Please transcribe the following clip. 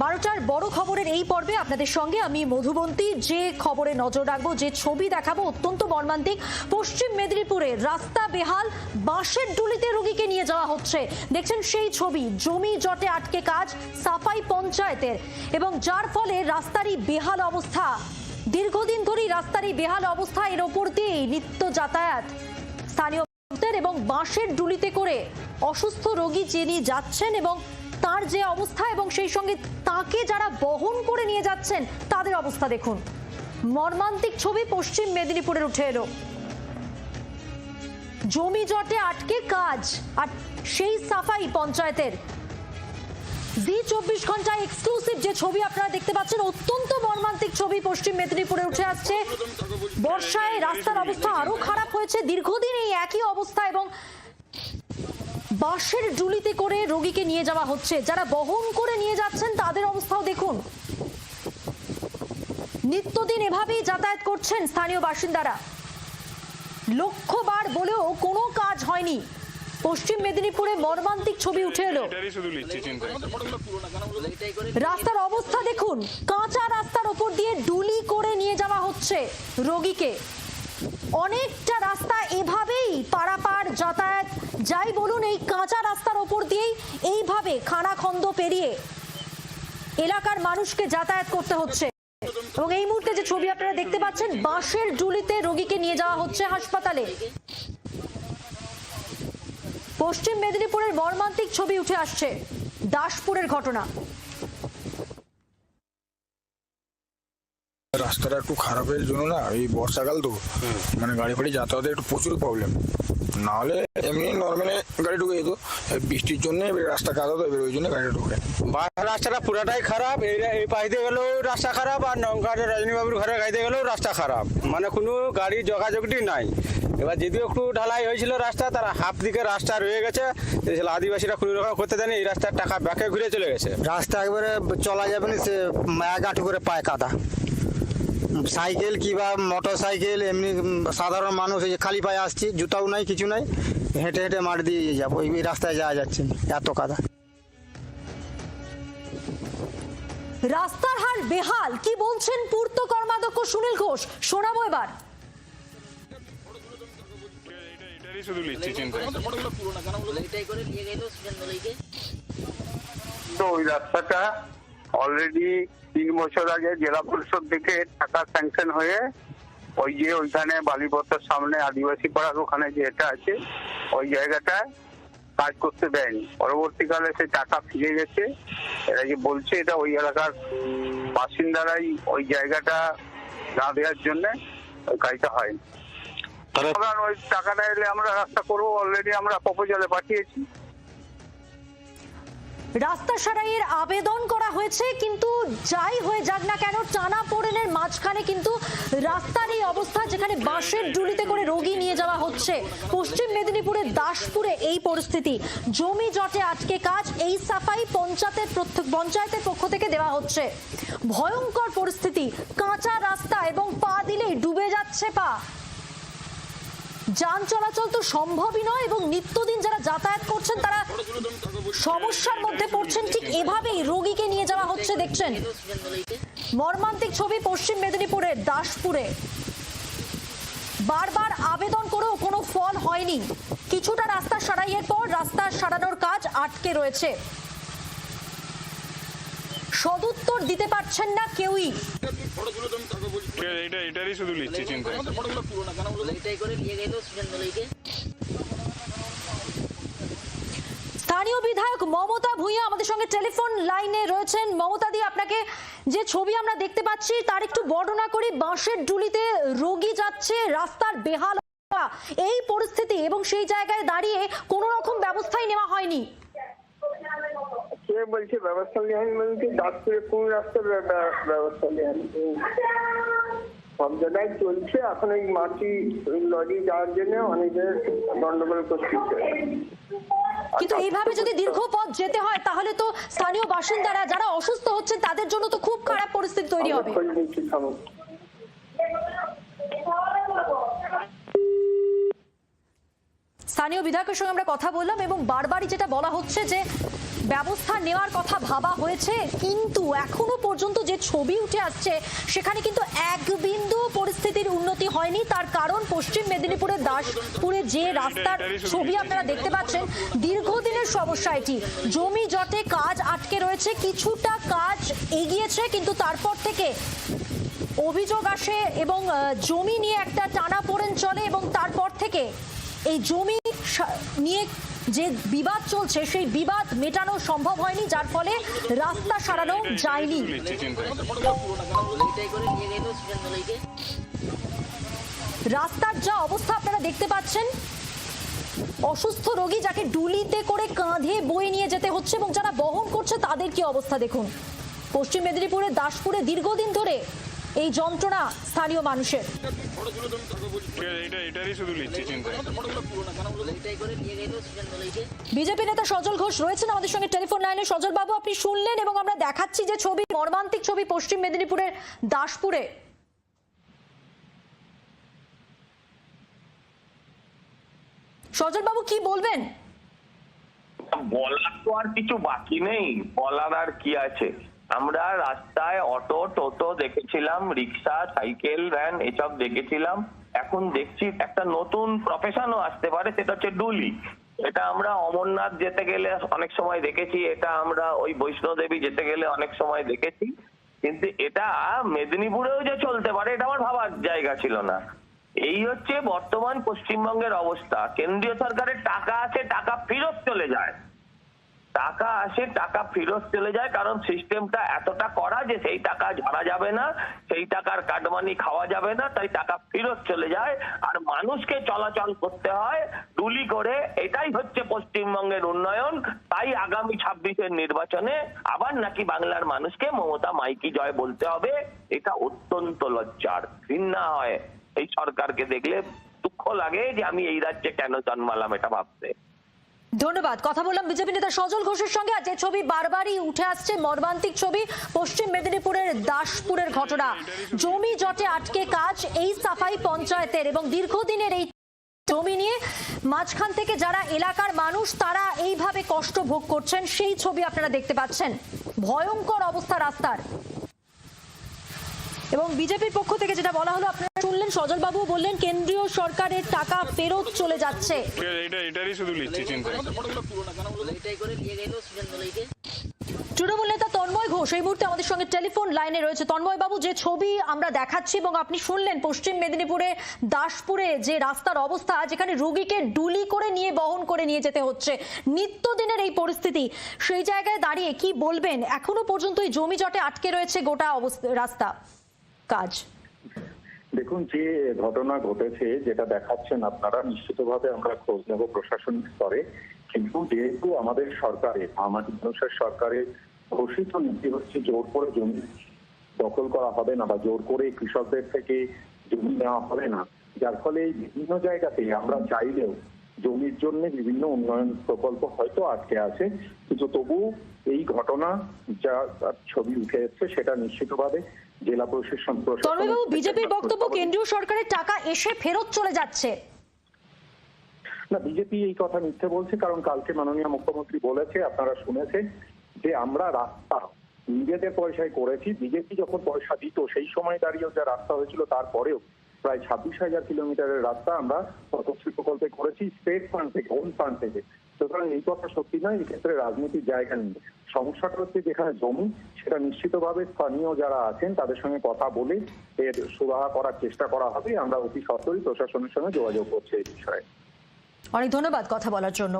বারোটার বড় খবরের এই পর্বে আপনাদের সঙ্গে আমি মধুবন্তী। যে খবরে নজর রাখব, যে ছবি দেখাবো, অত্যন্ত মর্মান্তিক। পশ্চিম মেদিনীপুরে রাস্তা বেহাল, বাঁশের ডুলিতে রোগীকে নিয়ে যাওয়া হচ্ছে। দেখছেন সেই ছবি, জমি জটে আটকে কাজ, সাফাই পঞ্চায়েতের। এবং যার ফলে রাস্তারই বেহাল অবস্থা। দীর্ঘদিন ধরেই রাস্তারই বেহাল অবস্থা এর ওপর দিয়েই নিত্য যাতায়াত। স্থানীয় এবং বাঁশের ডুলিতে করে অসুস্থ রোগী যিনি যাচ্ছেন এবং তার যে অবস্থা এবং সেই সঙ্গে তাকে যারা বহন করে নিয়ে যাচ্ছেন, তাদের অবস্থা দেখুন। মর্মান্তিক ছবি পশ্চিম মেদিনীপুরের উঠে এলো। জমি জটে আটকে কাজ, আর সেই সাফাই পঞ্চায়েতের। জি চব্বিশ ঘণ্টা এক্সক্লুসিভ যে ছবি আপনারা দেখতে পাচ্ছেন, অত্যন্ত মর্মান্তিক ছবি পশ্চিম মেদিনীপুরে উঠে আসছে। বর্ষায় রাস্তার অবস্থা আরও খারাপ হয়েছে। দীর্ঘদিন এই একই অবস্থা এবং বাঁশের ডুলিতে করে রোগীকে নিয়ে যাওয়া হচ্ছে। যারা বহন করে নিয়ে যাচ্ছেন তাদের অবস্থাও দেখুন। নিত্যদিন এভাবেই যাতায়াত করছেন স্থানীয় বাসিন্দারা। লক্ষ্যবার বলেও কোনো কাজ হয়নি। পশ্চিম মেদিনীপুরে মর্মান্তিক ছবি উঠে এলো। রাস্তার অবস্থা দেখুন। কাঁচা রাস্তার ওপর দিয়ে ডুলি করে নিয়ে যাওয়া হচ্ছে রোগীকে। অনেকটা রাস্তা এভাবেই পারাপার যাতায়াত। যাই বলুন, এই কাঁচা রাস্তার ওপর দিয়েই এইভাবে খানাখন্দ পেরিয়ে এলাকার মানুষকে যাতায়াত করতে হচ্ছে। এবং এই মুহূর্তে যে ছবি আপনারা দেখতে পাচ্ছেন, বাঁশের ডুলিতে রোগীকে নিয়ে যাওয়া হচ্ছে হাসপাতালে। পশ্চিম মেদিনীপুরের মর্মান্তিক ছবি উঠে আসছে, দাসপুরের ঘটনা। রাস্তাটা একটু খারাপের জন্য না এই বর্ষাকাল তো। মানে গাড়ি ফাড়ি যাতায়াতের একটু প্রচুর প্রবলেম নাহলে এমনি নর্মালি গাড়ি ঢুকে যেত। বৃষ্টির জন্য রাস্তা কাদা তো ওই জন্য গাড়িটা ঢুকে। বা রাস্তাটা পুরাটাই খারাপ এই এই দিয়ে গেলেও রাস্তা খারাপ আর নৌকার রজনীবাবুর ঘরে গাড়ি দিয়ে গেলেও রাস্তা খারাপ। মানে কোনো গাড়ি যোগাযোগটি নাই। এবার যদিও একটু ঢালাই হয়েছিল রাস্তা তারা হাফ দিকে রাস্তা রয়ে গেছে। আদিবাসীরা কোনো রকম করতে দেয়নি এই রাস্তার টাকা ব্যাকে ঘুরে চলে গেছে। রাস্তা একবারে চলা যাবে না সে এক আঁটু করে পায় কাদা। সাইকেল কিংবা মোটর সাইকেল এমনি সাধারণ মানুষ এই যে খালি পায়ে আসছি জুতাও নাই কিছু নাই হেঁটে হেঁটে মাঠ দিয়ে যাব। এই রাস্তায় যাওয়া যাচ্ছে না, এত কাদা। রাস্তার হাল বেহাল কি বলছেন পূর্ত কর্মাধ্যক্ষ সুনীল ঘোষ? শোনাবো এবার। তো ওই রাস্তাটা অলরেডি তিন বছর আগে জেলা পরিষদ থেকে টাকা স্যাংশন হয়ে ওই যে ওইখানে বালিপত্রের সামনে আদিবাসী পাড়ার ওখানে যে এটা আছে ওই জায়গাটায় কাজ করতে দেয়নি। পরবর্তীকালে সে টাকা ফিরে গেছে। এরা যে বলছে এটা ওই এলাকার বাসিন্দারাই ওই জায়গাটা না দেওয়ার জন্য ওই কাজটা হয়নি। ওই টাকাটা এলে আমরা রাস্তা করব অলরেডি আমরা প্রপোজালে পাঠিয়েছি। রাস্তা সারাইয়ের আবেদন করা হয়েছে, কিন্তু যাই হয়ে যাক না কেন টানা পোড়েনের মাঝখানে কিন্তু রাস্তার এই অবস্থা যেখানে বাঁশের ডুলিতে করে রোগী নিয়ে যাওয়া হচ্ছে। পশ্চিম মেদিনীপুরের দাসপুরে এই পরিস্থিতি। জমি জটে আটকে কাজ, এই সাফাই পঞ্চায়েতের প্রত্যেক পঞ্চায়েতের পক্ষ থেকে দেওয়া হচ্ছে। ভয়ঙ্কর পরিস্থিতি, কাঁচা রাস্তা এবং পা দিলেই ডুবে যাচ্ছে পা। যান চলাচল তো সম্ভবই নয় এবং নিত্যদিন যারা যাতায়াত করছেন, তারা সমস্যার মধ্যে পড়ছেন। ঠিক এভাবেই রোগীকে নিয়ে যাওয়া হচ্ছে, দেখছেন। মর্মান্তিক ছবি পশ্চিম মেদিনীপুরের দাসপুরে। বারবার আবেদন করেও কোনো ফল হয়নি। কিছুটা রাস্তা সারাইয়ের পর রাস্তা সারানোর কাজ আটকে রয়েছে। সদুত্তর দিতে পারছেন না কেউই। এটা এটারই শুধু লিখছি চিন্তা স্থানীয় বিধায়ক মমতা ভূঁইয়া আমাদের সঙ্গে টেলিফোন লাইনে রয়েছেন। মমতা দি আপনাকে যে ছবি আমরা দেখতে পাচ্ছি তার একটু বর্ণনা করি। বাঁশের ডুলিতে রোগী যাচ্ছে রাস্তার বেহাল এই পরিস্থিতি এবং সেই জায়গায় দাঁড়িয়ে কোনো রকম ব্যবস্থাই নেওয়া হয়নি। কে বলছে ব্যবস্থা নেয়নি বলতে দাসপুরে কোন রাস্তার ব্য- ব্য- ব্যবস্থা নেয়নি সব জায়গায় চলছে এখন এই মাটি লরি যাওয়ার জন্য অনেকে গন্ডগোল করতেছে কিন্তু এইভাবে যদি দীর্ঘ পথ যেতে হয় তাহলে তো স্থানীয় বাসিন্দারা যারা অসুস্থ হচ্ছেন তাদের জন্য তো খুব খারাপ পরিস্থিতি তৈরি হবে। স্থানীয় বিধায়কের সঙ্গে আমরা কথা বললাম এবং বারবারই যেটা বলা হচ্ছে যে ব্যবস্থা নেওয়ার কথা ভাবা হয়েছে, কিন্তু এখনও পর্যন্ত যে ছবি উঠে আসছে, সেখানে কিন্তু এক বিন্দু পরিস্থিতির উন্নতি হয়নি। তার কারণ পশ্চিম মেদিনীপুরের দাসপুরে যে রাস্তার ছবি আপনারা দেখতে পাচ্ছেন, দীর্ঘদিনের সমস্যা এটি। জমি জটে, কাজ আটকে রয়েছে, কিছুটা কাজ এগিয়েছে, কিন্তু তারপর থেকে অভিযোগ আসে এবং জমি নিয়ে একটা টানা পোড়েন চলে এবং তারপর থেকে এই জমি নিয়ে যে বিবাদ চলছে, সেই বিবাদ মেটানো সম্ভব হয়নি, যার ফলে রাস্তা সারানো যায়নি। রাস্তার যা অবস্থা আপনারা দেখতে পাচ্ছেন, অসুস্থ রোগী যাকে ডুলিতে করে কাঁধে বয়ে নিয়ে যেতে হচ্ছে এবং যারা বহন করছে, তাদের কি অবস্থা দেখুন। পশ্চিম মেদিনীপুরের দাসপুরে দীর্ঘদিন ধরে এই যন্ত্রণা স্থানীয় মানুষের। বিজেপি নেতা সজল ঘোষ রয়েছেন আমাদের সঙ্গে টেলিফোন লাইনে। সজল বাবু, আপনি শুনলেন এবং আমরা দেখাচ্ছি যে ছবি, মর্মান্তিক ছবি পশ্চিম মেদিনীপুরের দাসপুরে। সজল বাবু, কি বলবেন? বলার তো আর কিছু বাকি নেই। বলার আর কি আছে? আমরা রাস্তায় অটো, টোটো দেখেছিলাম, রিক্সা, সাইকেল, ভ্যান, এসব দেখেছিলাম। এখন দেখছি একটা নতুন প্রফেশনও আসতে পারে, সেটা হচ্ছে ডুলি। এটা আমরা অমরনাথ যেতে গেলে অনেক সময় দেখেছি, এটা আমরা ওই বৈষ্ণোদেবী যেতে গেলে অনেক সময় দেখেছি। কিন্তু এটা মেদিনীপুরেও যে চলতে পারে, এটা আমার ভাবার জায়গা ছিল না। এই হচ্ছে বর্তমান পশ্চিমবঙ্গের অবস্থা। কেন্দ্রীয় সরকারের টাকা আছে, টাকা ফেরত চলে যায়। টাকা আসে, টাকা ফেরত চলে যায়, কারণ সিস্টেমটা এতটা করা যে সেই টাকা ঝাড়া যাবে না, সেই টাকার কাটমানি খাওয়া যাবে না, তাই টাকা ফেরত চলে যায়। আর মানুষকে চলাচল করতে হয়, ডুলি করে, এটাই হচ্ছে পশ্চিমবঙ্গের উন্নয়ন। তাই আগামী ছাব্বিশের নির্বাচনে আবার নাকি বাংলার মানুষকে মমতা মাইকি জয় বলতে হবে, এটা অত্যন্ত লজ্জার ঘৃণা হয়। এই সরকারকে দেখলে দুঃখ লাগে যে আমি এই রাজ্যে কেন জন্মালাম, এটা ভাবতে। ধন্যবাদ। কথা বললাম বিজেপি নেতা সজল ঘোষের সঙ্গে আর যে ছবি বারবারই উঠে আসছে, মর্মান্তিক ছবি, পশ্চিম মেদিনীপুরের দাসপুরের ঘটনা। জমি জটে আটকে কাজ, এই সাফাই পঞ্চায়েতের এবং দীর্ঘদিনের এই জমি নিয়ে মাঝখান থেকে যারা এলাকার মানুষ, তারা এইভাবে কষ্ট ভোগ করছেন। সেই ছবি আপনারা দেখতে পাচ্ছেন। ভয়ঙ্কর অবস্থা রাস্তার। এবং বিজেপির পক্ষ থেকে যেটা বলা হলো, আপনারা শুনলেন সজল বাবু বললেন কেন্দ্রীয় সরকারের টাকা ফেরত চলে যাচ্ছে। এটা এটারই শুধু লিখছি চিন্তায় তৃণমূল নেতা তন্ময় ঘোষ এই মুহূর্তে আমাদের সঙ্গে টেলিফোন লাইনে রয়েছে। তন্ময় বাবু যে ছবি আমরা দেখাচ্ছি এবং আপনি শুনলেন পশ্চিম মেদিনীপুরে দাসপুরে যে রাস্তার অবস্থা যেখানে রোগীকে ডুলি করে নিয়ে বহন করে নিয়ে যেতে হচ্ছে। নিত্যদিনের এই পরিস্থিতি সেই জায়গায় দাঁড়িয়ে কি বলবেন? এখনও পর্যন্ত এই জমি জটে আটকে রয়েছে গোটা অবস্থা রাস্তা কাজ। দেখুন, যে ঘটনা ঘটেছে, যেটা দেখাচ্ছেন আপনারা, নিশ্চিতভাবে আমরা খোঁজ নেব প্রশাসনিক স্তরে। কিন্তু যেহেতু আমাদের সরকারের আমাদের মানুষের সরকারের ঘোষিত নীতি হচ্ছে জোর করে জমি দখল করা হবে না বা জোর করে কৃষকদের থেকে জমি নেওয়া হবে না। যার ফলে বিভিন্ন জায়গাতে আমরা চাইলেও জমির জন্য বিভিন্ন উন্নয়ন প্রকল্প হয়তো আটকে আছে। কিন্তু তবু এই ঘটনা যা ছবি উঠে এসছে, সেটা নিশ্চিতভাবে জেলা প্রশাসন বিজেপির বক্তব্য কেন্দ্রীয় সরকারের টাকা এসে ফেরত চলে যাচ্ছে। না বিজেপি এই কথা মিথ্যে বলছে কারণ কালকে মাননীয় মুখ্যমন্ত্রী বলেছে আপনারা শুনেছেন যে আমরা রাস্তা নিজেদের পয়সায় করেছি। বিজেপি যখন পয়সা দিত সেই সময় দাঁড়িয়েও যা রাস্তা হয়েছিল তারপরেও প্রায় ছাব্বিশ হাজার কিলোমিটারের রাস্তা আমরা প্রকল্পে করেছি স্টেট ফান্ড থেকে ওন ফান্ড থেকে। সুতরাং এই কথা সত্যি নয়, এক্ষেত্রে রাজনীতির জায়গা নেই। সমস্যাটা হচ্ছে যেখানে জমি, সেটা নিশ্চিতভাবে স্থানীয় যারা আছেন, তাদের সঙ্গে কথা বলে এর সুরাহা করার চেষ্টা করা হবে। আমরা অতি সত্তরই প্রশাসনের সঙ্গে যোগাযোগ করছি এই বিষয়ে। অনেক ধন্যবাদ কথা বলার জন্য।